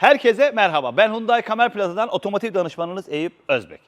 Herkese merhaba. Ben Hyundai Kamer Plaza'dan otomotiv danışmanınız Eyüp Özbek.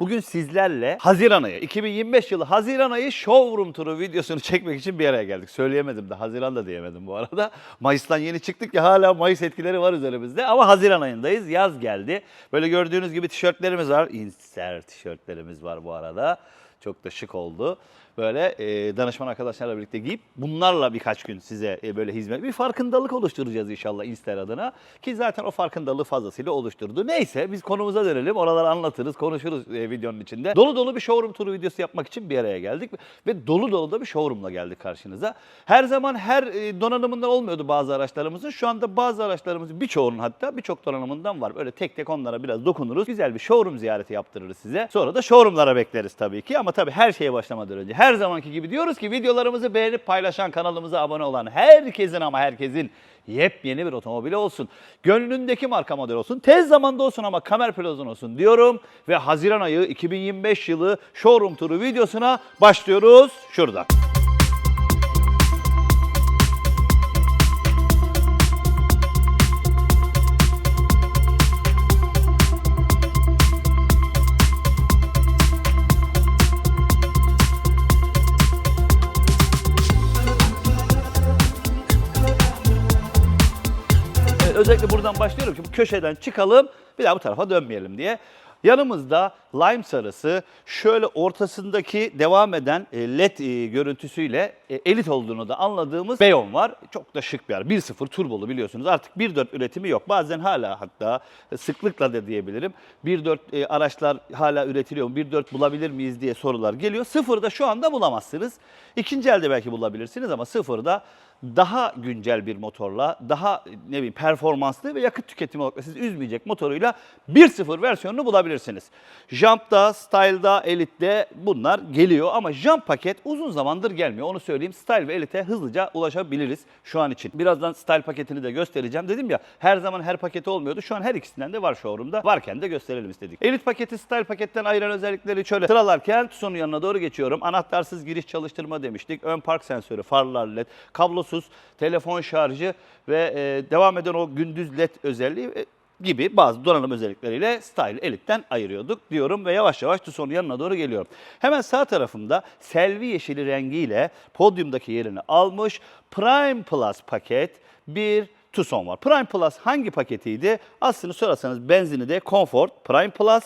Bugün sizlerle Haziran ayı, 2025 yılı Haziran ayı showroom turu videosunu çekmek için bir araya geldik. Söyleyemedim de Haziran da diyemedim bu arada. Mayıs'tan yeni çıktık ya hala Mayıs etkileri var üzerimizde ama Haziran ayındayız. Yaz geldi. Böyle gördüğünüz gibi tişörtlerimiz var. Inser tişörtlerimiz var bu arada. Çok da şık oldu. Böyle e, danışman arkadaşlarla birlikte giyip bunlarla birkaç gün size e, böyle hizmet, bir farkındalık oluşturacağız inşallah Inster adına. Ki zaten o farkındalığı fazlasıyla oluşturdu. Neyse biz konumuza dönelim. Oraları anlatırız, konuşuruz e, videonun içinde. Dolu dolu bir showroom turu videosu yapmak için bir araya geldik. Ve dolu dolu da bir showroomla geldik karşınıza. Her zaman her e, donanımından olmuyordu bazı araçlarımızın. Şu anda bazı araçlarımızın birçoğunun hatta birçok donanımından var. Böyle tek tek onlara biraz dokunuruz. Güzel bir showroom ziyareti yaptırırız size. Sonra da showroomlara bekleriz tabii ki. Ama tabii her şeye başlamadan önce her zamanki gibi diyoruz ki videolarımızı beğenip paylaşan kanalımıza abone olan herkesin ama herkesin yepyeni bir otomobili olsun. Gönlündeki marka model olsun. Tez zamanda olsun ama kamer plazon olsun diyorum. Ve Haziran ayı 2025 yılı showroom turu videosuna başlıyoruz şurada. Özellikle buradan başlıyorum ki bu köşeden çıkalım bir daha bu tarafa dönmeyelim diye. Yanımızda lime sarısı şöyle ortasındaki devam eden e, led e, görüntüsüyle e, elit olduğunu da anladığımız Beyon var. Çok da şık bir araba. 1.0 turbolu biliyorsunuz. Artık 1.4 üretimi yok. Bazen hala hatta sıklıkla da diyebilirim. 1.4 e, araçlar hala üretiliyor mu? 1.4 bulabilir miyiz diye sorular geliyor. Sıfırda şu anda bulamazsınız. İkinci elde belki bulabilirsiniz ama sıfırda daha güncel bir motorla, daha ne bileyim performanslı ve yakıt tüketimi olarak sizi üzmeyecek motoruyla 1.0 versiyonunu bulabilirsiniz. Jump'da, Style'da, Elite'de bunlar geliyor ama Jump paket uzun zamandır gelmiyor. Onu söyleyeyim. Style ve Elite'e hızlıca ulaşabiliriz şu an için. Birazdan Style paketini de göstereceğim. Dedim ya her zaman her paketi olmuyordu. Şu an her ikisinden de var showroom'da. Varken de gösterelim istedik. Elite paketi Style paketten ayıran özellikleri şöyle sıralarken Tucson'un yanına doğru geçiyorum. Anahtarsız giriş çalıştırma demiştik. Ön park sensörü, farlar led, kablosuz telefon şarjı ve e, devam eden o gündüz led özelliği e, gibi bazı donanım özellikleriyle Style Elite'den ayırıyorduk diyorum ve yavaş yavaş Tucson'un yanına doğru geliyorum. Hemen sağ tarafımda selvi yeşili rengiyle podyumdaki yerini almış Prime Plus paket bir Tucson var. Prime Plus hangi paketiydi? Aslını sorarsanız benzini de Comfort Prime Plus.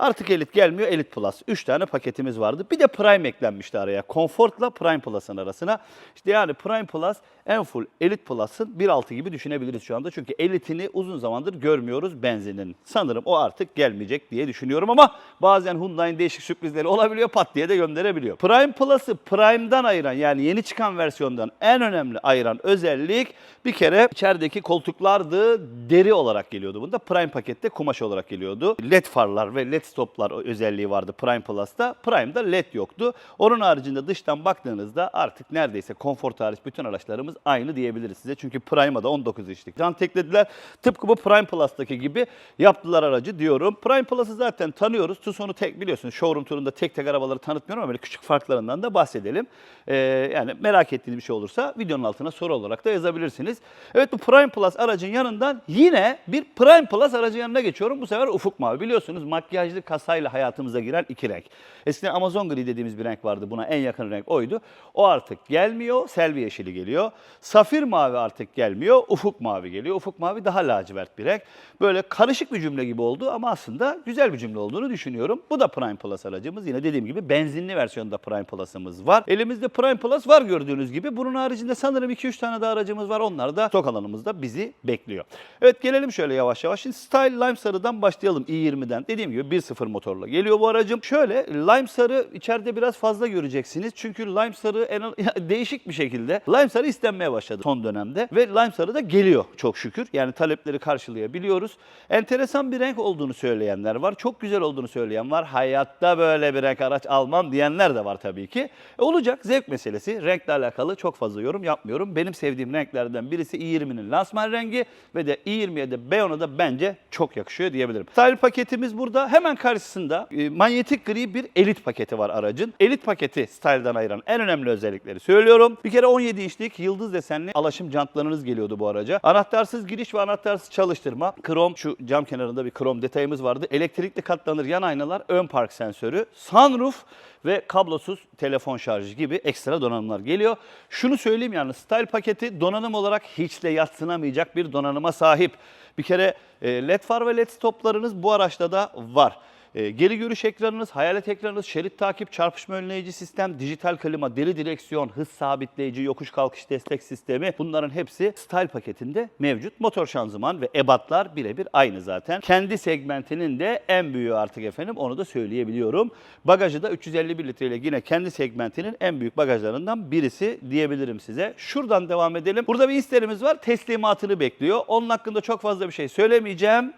Artık Elite gelmiyor, Elite Plus. 3 tane paketimiz vardı. Bir de Prime eklenmişti araya. Comfort'la Prime Plus'ın arasına. İşte yani Prime Plus en full Elite Plus'ın 1.6 gibi düşünebiliriz şu anda. Çünkü Elite'ini uzun zamandır görmüyoruz benzinin. Sanırım o artık gelmeyecek diye düşünüyorum ama bazen Hyundai'nin değişik sürprizleri olabiliyor. Pat diye de gönderebiliyor. Prime Plus'ı Prime'dan ayıran yani yeni çıkan versiyondan en önemli ayıran özellik bir kere içerideki koltuklardı deri olarak geliyordu bunda. Prime pakette kumaş olarak geliyordu. LED farlar ve LED stoplar özelliği vardı Prime Plus'ta. Prime'da LED yoktu. Onun haricinde dıştan baktığınızda artık neredeyse konfor hariç bütün araçlarımız aynı diyebiliriz size. Çünkü Prime'a da 19 inçlik jant eklediler. Tıpkı bu Prime Plus'taki gibi yaptılar aracı diyorum. Prime Plus'ı zaten tanıyoruz. Tucson'u tek biliyorsunuz. Showroom turunda tek tek arabaları tanıtmıyorum ama böyle küçük farklarından da bahsedelim. Ee, yani merak ettiğiniz bir şey olursa videonun altına soru olarak da yazabilirsiniz. Evet bu Prime Plus aracın yanından yine bir Prime Plus aracın yanına geçiyorum. Bu sefer ufuk mavi. Biliyorsunuz makyajlı kasayla hayatımıza giren iki renk. Eskiden Amazon gri dediğimiz bir renk vardı. Buna en yakın renk oydu. O artık gelmiyor. Selvi yeşili geliyor. Safir mavi artık gelmiyor. Ufuk mavi geliyor. Ufuk mavi daha lacivert bir renk. Böyle karışık bir cümle gibi oldu ama aslında güzel bir cümle olduğunu düşünüyorum. Bu da Prime Plus aracımız. Yine dediğim gibi benzinli versiyonda Prime Plus'ımız var. Elimizde Prime Plus var gördüğünüz gibi. Bunun haricinde sanırım 2-3 tane daha aracımız var. Onlar da stok alanımızda bizi bekliyor. Evet gelelim şöyle yavaş yavaş. Şimdi Style Lime Sarı'dan başlayalım i20'den. Dediğim gibi 1.0 motorla geliyor bu aracım. Şöyle Lime Sarı içeride biraz fazla göreceksiniz. Çünkü Lime Sarı en, değişik bir şekilde Lime Sarı istenmeye başladı son dönemde. Ve Lime Sarı da geliyor çok şükür. Yani talepleri karşılayabiliyoruz. Enteresan bir renk olduğunu söyleyenler var. Çok güzel olduğunu söyleyen var. Hayatta böyle bir renk araç almam diyenler de var tabii ki. E, olacak zevk meselesi. Renkle alakalı çok fazla yorum yapmıyorum. Benim sevdiğim renklerden birisi i20'nin lansman rengi ve de i20'ye de Beyone'a da bence çok yakışıyor diyebilirim. Style paketimiz burada. Hemen Hemen karşısında e, manyetik gri bir elit paketi var aracın. Elit paketi style'dan ayıran en önemli özellikleri söylüyorum. Bir kere 17 inçlik yıldız desenli alaşım jantlarınız geliyordu bu araca. Anahtarsız giriş ve anahtarsız çalıştırma. Krom şu cam kenarında bir krom detayımız vardı. Elektrikli katlanır yan aynalar, ön park sensörü, sunroof ve kablosuz telefon şarjı gibi ekstra donanımlar geliyor. Şunu söyleyeyim yani style paketi donanım olarak hiç de yatsınamayacak bir donanıma sahip. Bir kere led far ve led stoplarınız bu araçta da var. E, Geri görüş ekranınız, hayalet ekranınız, şerit takip, çarpışma önleyici sistem, dijital klima, deri direksiyon, hız sabitleyici, yokuş kalkış destek sistemi bunların hepsi Style paketinde mevcut. Motor şanzıman ve ebatlar birebir aynı zaten. Kendi segmentinin de en büyüğü artık efendim onu da söyleyebiliyorum. Bagajı da 351 litreyle yine kendi segmentinin en büyük bagajlarından birisi diyebilirim size. Şuradan devam edelim. Burada bir isterimiz var. Teslimatını bekliyor. Onun hakkında çok fazla bir şey söylemeyeceğim.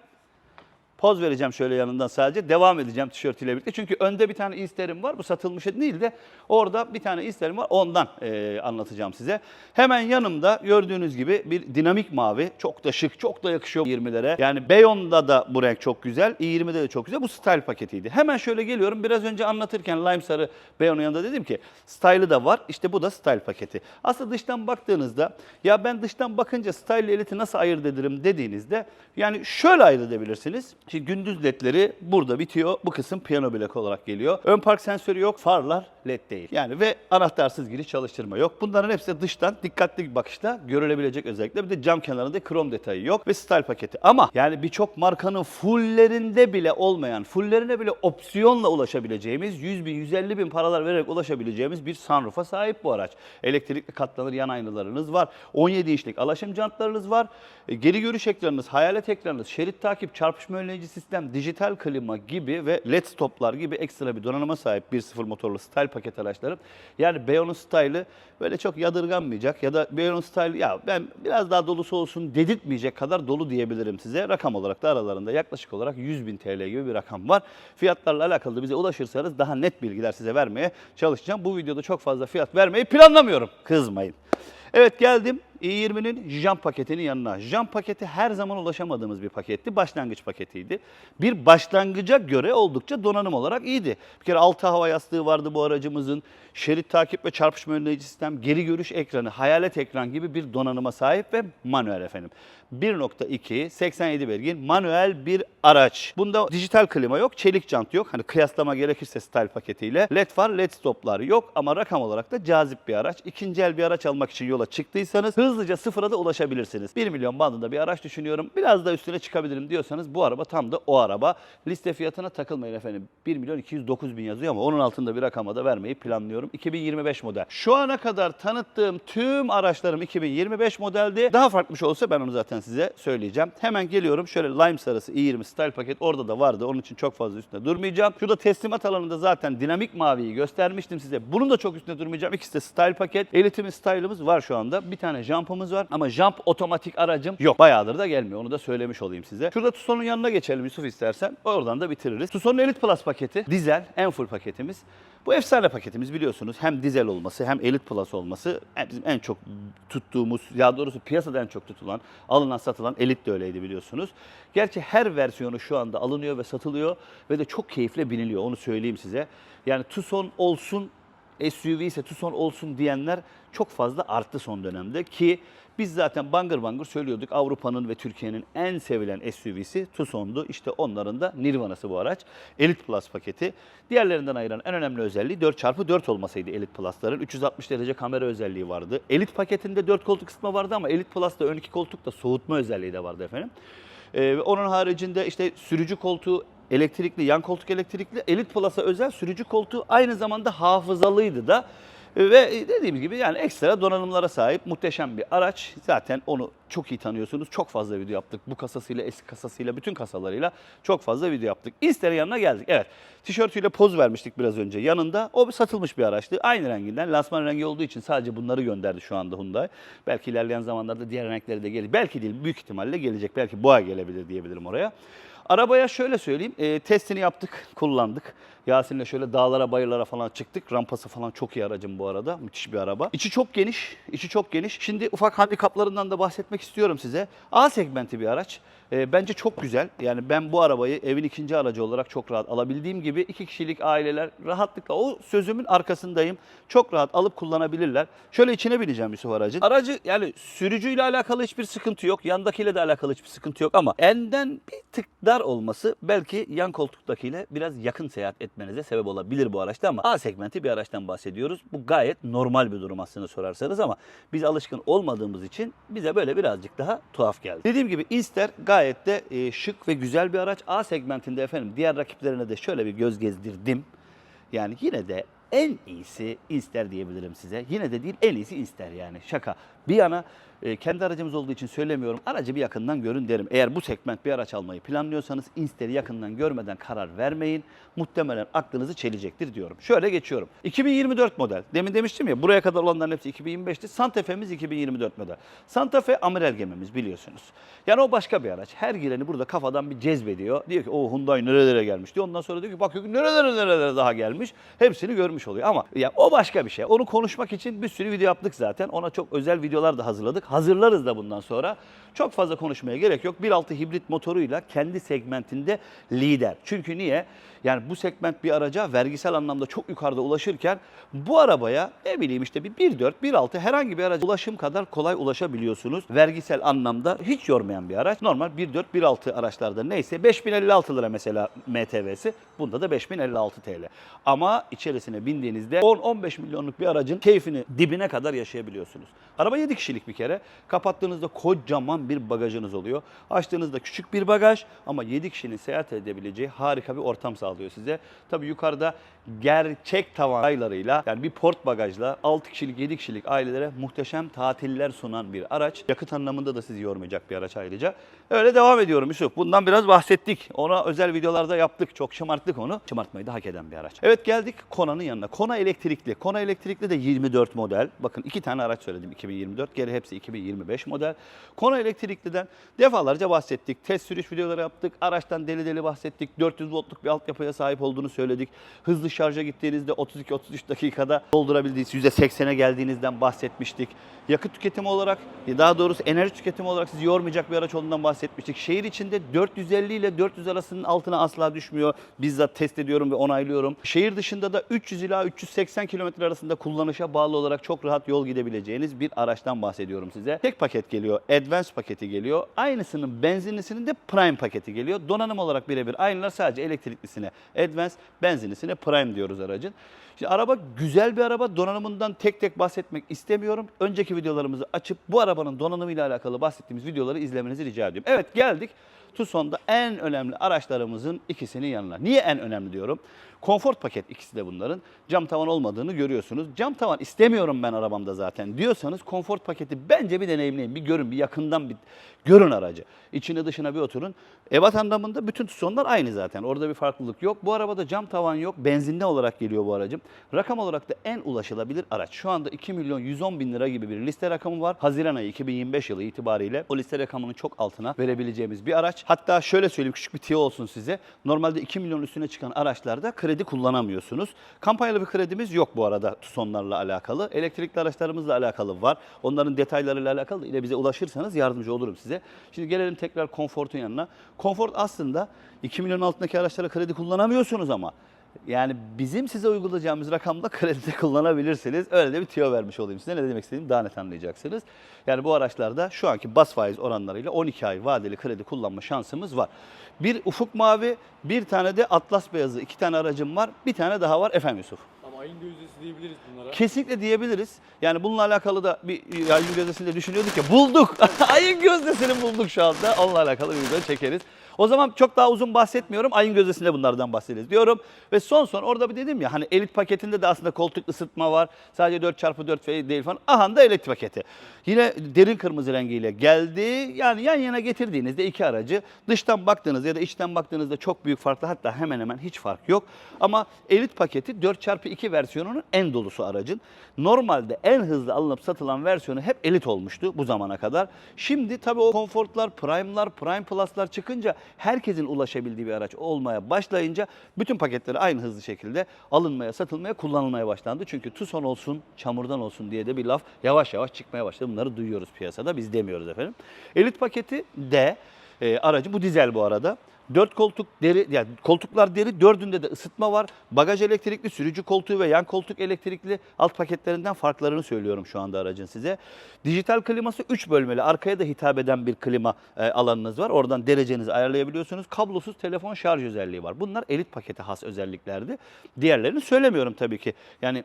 Poz vereceğim şöyle yanından sadece. Devam edeceğim tişörtüyle birlikte. Çünkü önde bir tane isterim var. Bu satılmış değil de orada bir tane isterim var. Ondan e, anlatacağım size. Hemen yanımda gördüğünüz gibi bir dinamik mavi. Çok da şık, çok da yakışıyor 20'lere. Yani Beyon'da da bu renk çok güzel. i20'de de çok güzel. Bu style paketiydi. Hemen şöyle geliyorum. Biraz önce anlatırken lime sarı Beyon'un yanında dedim ki style'ı da var. İşte bu da style paketi. Aslında dıştan baktığınızda ya ben dıştan bakınca style ile eliti nasıl ayırt ederim dediğinizde yani şöyle ayırt edebilirsiniz. Şimdi gündüz ledleri burada bitiyor. Bu kısım piyano bilek olarak geliyor. Ön park sensörü yok. Farlar led değil. Yani ve anahtarsız giriş çalıştırma yok. Bunların hepsi dıştan dikkatli bir bakışla görülebilecek özellikle. Bir de cam kenarında krom detayı yok ve style paketi. Ama yani birçok markanın fulllerinde bile olmayan, fullerine bile opsiyonla ulaşabileceğimiz 100 bin, 150 bin paralar vererek ulaşabileceğimiz bir sunroof'a sahip bu araç. Elektrikli katlanır yan aynalarınız var. 17 inçlik alaşım jantlarınız var. E, Geri görüş ekranınız, hayalet ekranınız, şerit takip, çarpışma önleyici sistem, dijital klima gibi ve led stoplar gibi ekstra bir donanıma sahip 1.0 motorlu style paket araçların. Yani Beyon'un style'ı böyle çok yadırganmayacak ya da Beyon'un style ya ben biraz daha dolusu olsun dedirtmeyecek kadar dolu diyebilirim size. Rakam olarak da aralarında yaklaşık olarak 100 bin TL gibi bir rakam var. Fiyatlarla alakalı da bize ulaşırsanız daha net bilgiler size vermeye çalışacağım. Bu videoda çok fazla fiyat vermeyi planlamıyorum. Kızmayın. Evet geldim i20'nin jant paketinin yanına. Jant paketi her zaman ulaşamadığımız bir paketti. Başlangıç paketiydi. Bir başlangıca göre oldukça donanım olarak iyiydi. Bir kere altı hava yastığı vardı bu aracımızın. Şerit takip ve çarpışma önleyici sistem, geri görüş ekranı, hayalet ekran gibi bir donanıma sahip ve manuel efendim. 1.2 87 beygir manuel bir araç. Bunda dijital klima yok, çelik jant yok. Hani kıyaslama gerekirse style paketiyle. LED far, LED stoplar yok ama rakam olarak da cazip bir araç. İkinci el bir araç almak için yola çıktıysanız hızlıca sıfıra da ulaşabilirsiniz. 1 milyon bandında bir araç düşünüyorum. Biraz da üstüne çıkabilirim diyorsanız bu araba tam da o araba. Liste fiyatına takılmayın efendim. 1 milyon 209 bin yazıyor ama onun altında bir rakama da vermeyi planlıyorum. 2025 model. Şu ana kadar tanıttığım tüm araçlarım 2025 modeldi. Daha farklı bir şey olsa ben onu zaten size söyleyeceğim. Hemen geliyorum. Şöyle lime sarısı i20 style paket orada da vardı. Onun için çok fazla üstünde durmayacağım. Şurada teslimat alanında zaten dinamik maviyi göstermiştim size. Bunun da çok üstünde durmayacağım. İkisi de style paket. Elitimiz style'ımız var şu anda. Bir tane jump'ımız var ama jump otomatik aracım yok. Bayağıdır da gelmiyor. Onu da söylemiş olayım size. Şurada Tucson'un yanına geçelim Yusuf istersen. Oradan da bitiririz. Tucson'un Elite Plus paketi. Dizel en full paketimiz. Bu efsane paketimiz biliyorsunuz hem dizel olması hem Elite Plus olması bizim en çok tuttuğumuz, ya doğrusu piyasada en çok tutulan, alınan satılan Elite de öyleydi biliyorsunuz. Gerçi her versiyonu şu anda alınıyor ve satılıyor ve de çok keyifle biniliyor onu söyleyeyim size. Yani Tucson olsun SUV ise Tucson olsun diyenler çok fazla arttı son dönemde ki biz zaten bangır bangır söylüyorduk Avrupa'nın ve Türkiye'nin en sevilen SUV'si Tucson'du. İşte onların da Nirvana'sı bu araç. Elite Plus paketi. Diğerlerinden ayıran en önemli özelliği 4x4 olmasıydı Elite Plus'ların. 360 derece kamera özelliği vardı. Elite paketinde 4 koltuk ısıtma vardı ama Elite Plus'ta ön iki koltukta soğutma özelliği de vardı efendim. Ee, onun haricinde işte sürücü koltuğu elektrikli, yan koltuk elektrikli. Elite Plus'a özel sürücü koltuğu aynı zamanda hafızalıydı da. E, Ve dediğim gibi yani ekstra donanımlara sahip muhteşem bir araç. Zaten onu çok iyi tanıyorsunuz. Çok fazla video yaptık. Bu kasasıyla, eski kasasıyla, bütün kasalarıyla çok fazla video yaptık. İster'in yanına geldik. Evet. Tişörtüyle poz vermiştik biraz önce. Yanında o bir satılmış bir araçtı. Aynı renginden. Lansman rengi olduğu için sadece bunları gönderdi şu anda Hyundai. Belki ilerleyen zamanlarda diğer renkleri de gelir. Belki değil, büyük ihtimalle gelecek. Belki boğa gelebilir diyebilirim oraya. Arabaya şöyle söyleyeyim, e, testini yaptık, kullandık. Yasin'le şöyle dağlara, bayırlara falan çıktık. Rampası falan çok iyi aracım bu arada. Müthiş bir araba. İçi çok geniş, içi çok geniş. Şimdi ufak handikaplarından da bahsetmek istiyorum size. A segmenti bir araç. E, bence çok güzel. Yani ben bu arabayı evin ikinci aracı olarak çok rahat alabildiğim gibi iki kişilik aileler rahatlıkla o sözümün arkasındayım. Çok rahat alıp kullanabilirler. Şöyle içine bineceğim Yusuf aracın. Aracı yani sürücüyle alakalı hiçbir sıkıntı yok. Yandakiyle de alakalı hiçbir sıkıntı yok ama enden bir tık dar olması belki yan koltuktakiyle biraz yakın seyahat etmenize sebep olabilir bu araçta ama A segmenti bir araçtan bahsediyoruz. Bu gayet normal bir durum aslında sorarsanız ama biz alışkın olmadığımız için bize böyle birazcık daha tuhaf geldi. Dediğim gibi Inster gayet de e, şık ve güzel bir araç. A segmentinde efendim diğer rakiplerine de şöyle bir göz gezdirdim. Yani yine de en iyisi Inster diyebilirim size. Yine de değil en iyisi Inster yani şaka. Bir yana e, kendi aracımız olduğu için söylemiyorum. Aracı bir yakından görün derim. Eğer bu segment bir araç almayı planlıyorsanız Inster'i yakından görmeden karar vermeyin. Muhtemelen aklınızı çelecektir diyorum. Şöyle geçiyorum. 2024 model. Demin demiştim ya buraya kadar olanların hepsi 2025'ti. Santa Fe'miz 2024 model. Santa Fe amiral gemimiz biliyorsunuz. Yani o başka bir araç. Her gireni burada kafadan bir cezbediyor. Diyor ki o Hyundai nerelere gelmiş diyor. Ondan sonra diyor ki ki nerelere nerelere daha gelmiş. Hepsini görmüş oluyor. Ama ya o başka bir şey. Onu konuşmak için bir sürü video yaptık zaten. Ona çok özel videolar da hazırladık. Hazırlarız da bundan sonra. Çok fazla konuşmaya gerek yok. 1.6 hibrit motoruyla kendi segmentinde lider. Çünkü niye? Yani bu segment bir araca vergisel anlamda çok yukarıda ulaşırken bu arabaya ne bileyim işte bir 1.4, 1.6 herhangi bir araca ulaşım kadar kolay ulaşabiliyorsunuz. Vergisel anlamda hiç yormayan bir araç. Normal 1.4, 1.6 araçlarda neyse 5056 lira mesela MTV'si. Bunda da 5056 TL. Ama içerisine bindiğinizde 10-15 milyonluk bir aracın keyfini dibine kadar yaşayabiliyorsunuz. Araba 7 kişilik bir kere. Kapattığınızda kocaman bir bagajınız oluyor. Açtığınızda küçük bir bagaj ama 7 kişinin seyahat edebileceği harika bir ortam sağlıyor size. Tabii yukarıda gerçek tavan raylarıyla yani bir port bagajla 6 kişilik 7 kişilik ailelere muhteşem tatiller sunan bir araç. Yakıt anlamında da sizi yormayacak bir araç ayrıca. Öyle devam ediyorum Yusuf. Bundan biraz bahsettik. Ona özel videolarda yaptık. Çok şımarttık onu. Şımartmayı da hak eden bir araç. Evet geldik Kona'nın yanına. Kona elektrikli. Kona elektrikli de 24 model. Bakın iki tane araç söyledim 2024. Geri hepsi 2025 model. Kona elektrikliden defalarca bahsettik. Test sürüş videoları yaptık. Araçtan deli deli bahsettik. 400 voltluk bir altyapıya sahip olduğunu söyledik. Hızlı şarja gittiğinizde 32-33 dakikada doldurabildiğiniz %80'e geldiğinizden bahsetmiştik. Yakıt tüketimi olarak daha doğrusu enerji tüketimi olarak sizi yormayacak bir araç olduğundan bahsetmiştik. Şehir içinde 450 ile 400 arasının altına asla düşmüyor. Bizzat test ediyorum ve onaylıyorum. Şehir dışında da 300 ila 380 kilometre arasında kullanışa bağlı olarak çok rahat yol gidebileceğiniz bir araçtan bahsediyorum size. Tek paket geliyor, Advance paketi geliyor. Aynısının benzinlisinin de Prime paketi geliyor. Donanım olarak birebir aynılar sadece elektriklisine Advance, benzinlisine Prime diyoruz aracın. Şimdi araba güzel bir araba. Donanımından tek tek bahsetmek istemiyorum. Önceki videolarımızı açıp bu arabanın donanımıyla alakalı bahsettiğimiz videoları izlemenizi rica ediyorum. Evet geldik. Tucson'da en önemli araçlarımızın ikisinin yanına. Niye en önemli diyorum? Konfor paket ikisi de bunların. Cam tavan olmadığını görüyorsunuz. Cam tavan istemiyorum ben arabamda zaten diyorsanız konfor paketi bence bir deneyimleyin. Bir görün, bir yakından bir görün aracı. İçine dışına bir oturun. Ebat anlamında bütün Tucson'lar aynı zaten. Orada bir farklılık yok. Bu arabada cam tavan yok. Benzinli olarak geliyor bu aracım. Rakam olarak da en ulaşılabilir araç. Şu anda 2 milyon 110 bin lira gibi bir liste rakamı var. Haziran ayı 2025 yılı itibariyle o liste rakamının çok altına verebileceğimiz bir araç. Hatta şöyle söyleyeyim küçük bir tiyo olsun size. Normalde 2 milyon üstüne çıkan araçlarda kredi kullanamıyorsunuz. Kampanyalı bir kredimiz yok bu arada Tucson'larla alakalı. Elektrikli araçlarımızla alakalı var. Onların detaylarıyla alakalı ile bize ulaşırsanız yardımcı olurum size. Şimdi gelelim tekrar Comfort'un yanına. Comfort aslında 2 milyon altındaki araçlara kredi kullanamıyorsunuz ama yani bizim size uygulayacağımız rakamda kredide kullanabilirsiniz. Öyle de bir tüyo vermiş olayım size. Ne demek istediğimi daha net anlayacaksınız. Yani bu araçlarda şu anki bas faiz oranlarıyla 12 ay vadeli kredi kullanma şansımız var. Bir ufuk mavi, bir tane de atlas beyazı. iki tane aracım var. Bir tane daha var. Efendim Yusuf. Ayın gözdesi diyebiliriz bunlara. Kesinlikle diyebiliriz. Yani bununla alakalı da bir ayın gözdesinde düşünüyorduk ya bulduk. ayın gözdesini bulduk şu anda. Onunla alakalı bir video çekeriz. O zaman çok daha uzun bahsetmiyorum. Ayın gözdesinde bunlardan bahsederiz diyorum. Ve son son orada bir dedim ya hani elit paketinde de aslında koltuk ısıtma var. Sadece 4x4 fe- değil falan. Aha da elit paketi. Yine derin kırmızı rengiyle geldi. Yani yan yana getirdiğinizde iki aracı dıştan baktığınızda ya da içten baktığınızda çok büyük farklı hatta hemen hemen hiç fark yok. Ama elit paketi 4x2 versiyonunun en dolusu aracın. Normalde en hızlı alınıp satılan versiyonu hep elit olmuştu bu zamana kadar. Şimdi tabii o konfortlar, prime'lar, prime plus'lar çıkınca herkesin ulaşabildiği bir araç olmaya başlayınca bütün paketleri aynı hızlı şekilde alınmaya, satılmaya, kullanılmaya başlandı. Çünkü Tucson olsun, çamurdan olsun diye de bir laf yavaş yavaş çıkmaya başladı. Bunları duyuyoruz piyasada, biz demiyoruz efendim. Elit paketi de e, aracı. Bu dizel bu arada. Dört koltuk deri, yani koltuklar deri, dördünde de ısıtma var. Bagaj elektrikli, sürücü koltuğu ve yan koltuk elektrikli. Alt paketlerinden farklarını söylüyorum şu anda aracın size. Dijital kliması 3 bölmeli. Arkaya da hitap eden bir klima e, alanınız var. Oradan derecenizi ayarlayabiliyorsunuz. Kablosuz telefon şarj özelliği var. Bunlar elit pakete has özelliklerdi. Diğerlerini söylemiyorum tabii ki. Yani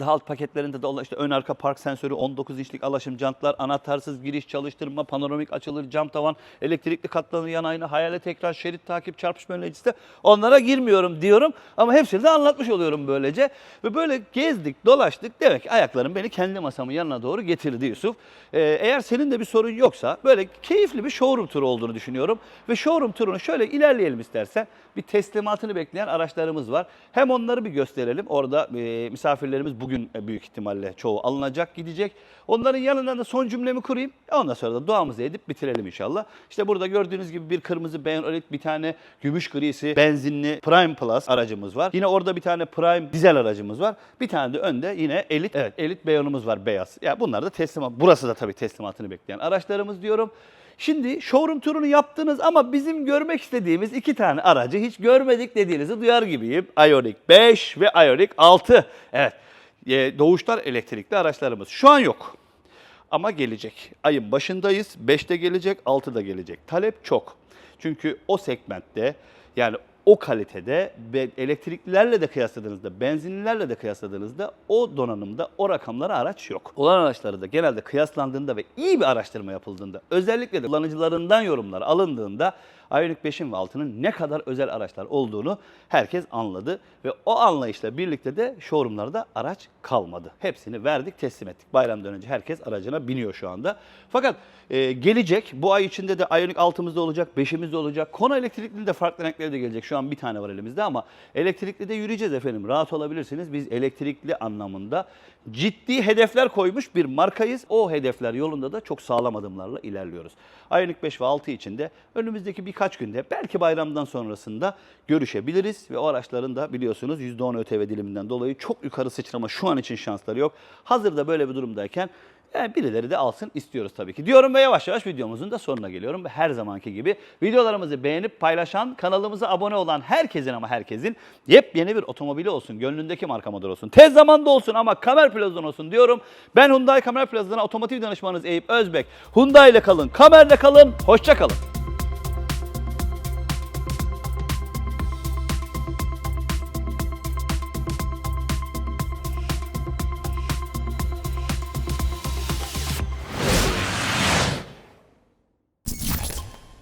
daha alt paketlerinde de işte ön arka park sensörü, 19 inçlik alaşım jantlar, anahtarsız giriş, çalıştırma, panoramik açılır, cam tavan, elektrikli katlanır yan ayna, hayalet ekran, şerit takip, çarpışma önleyicisi onlara girmiyorum diyorum. Ama hepsini de anlatmış oluyorum böylece. Ve böyle gezdik, dolaştık. Demek ki ayaklarım beni kendi masamın yanına doğru getirdi Yusuf. Ee, eğer senin de bir sorun yoksa böyle keyifli bir showroom turu olduğunu düşünüyorum. Ve showroom turunu şöyle ilerleyelim istersen. Bir teslimatını bekleyen araçlarımız var. Hem onları bir gösterelim. Orada e, misafirlerimiz bugün e, büyük ihtimalle çoğu alınacak, gidecek. Onların yanından da son cümlemi kurayım. Ondan sonra da duamızı edip bitirelim inşallah. İşte burada gördüğünüz gibi bir kırmızı Beyonet, bir tane gümüş grisi benzinli Prime Plus aracımız var. Yine orada bir tane Prime dizel aracımız var. Bir tane de önde yine Elite, evet Elite Beyon'umuz var beyaz. Ya bunlar da teslimat. Burası da tabii teslimatını bekleyen araçlarımız diyorum. Şimdi showroom turunu yaptınız ama bizim görmek istediğimiz iki tane aracı hiç görmedik dediğinizi duyar gibiyim. Ioniq 5 ve Ioniq 6. Evet, doğuşlar elektrikli araçlarımız. Şu an yok. Ama gelecek. Ayın başındayız. 5'te gelecek, 6'da gelecek. Talep çok. Çünkü o segmentte yani o kalitede elektriklilerle de kıyasladığınızda, benzinlilerle de kıyasladığınızda o donanımda o rakamlara araç yok. Olan araçları da genelde kıyaslandığında ve iyi bir araştırma yapıldığında, özellikle de kullanıcılarından yorumlar alındığında Ioniq 5'in ve 6'nın ne kadar özel araçlar olduğunu herkes anladı. Ve o anlayışla birlikte de showroomlarda araç kalmadı. Hepsini verdik, teslim ettik. Bayramdan önce herkes aracına biniyor şu anda. Fakat e, gelecek, bu ay içinde de Ioniq 6'mızda olacak, 5'imizde olacak. Kona elektriklinin de farklı renkleri de gelecek. Şu an bir tane var elimizde ama elektrikli de yürüyeceğiz efendim. Rahat olabilirsiniz. Biz elektrikli anlamında ciddi hedefler koymuş bir markayız. O hedefler yolunda da çok sağlam adımlarla ilerliyoruz. Ioniq 5 ve 6 için de önümüzdeki birkaç günde belki bayramdan sonrasında görüşebiliriz ve o araçların da biliyorsunuz %10 ÖTV diliminden dolayı çok yukarı sıçrama şu an için şansları yok. Hazırda böyle bir durumdayken yani birileri de alsın istiyoruz tabii ki. Diyorum ve yavaş yavaş videomuzun da sonuna geliyorum. Her zamanki gibi videolarımızı beğenip paylaşan, kanalımıza abone olan herkesin ama herkesin yepyeni bir otomobili olsun, gönlündeki marka model olsun. Tez zamanda olsun ama Kamer Plaza'dan olsun diyorum. Ben Hyundai Kamer Plaza'dan otomotiv danışmanınız Eyüp Özbek. Hyundai ile kalın, Kamer'le kalın, hoşça kalın.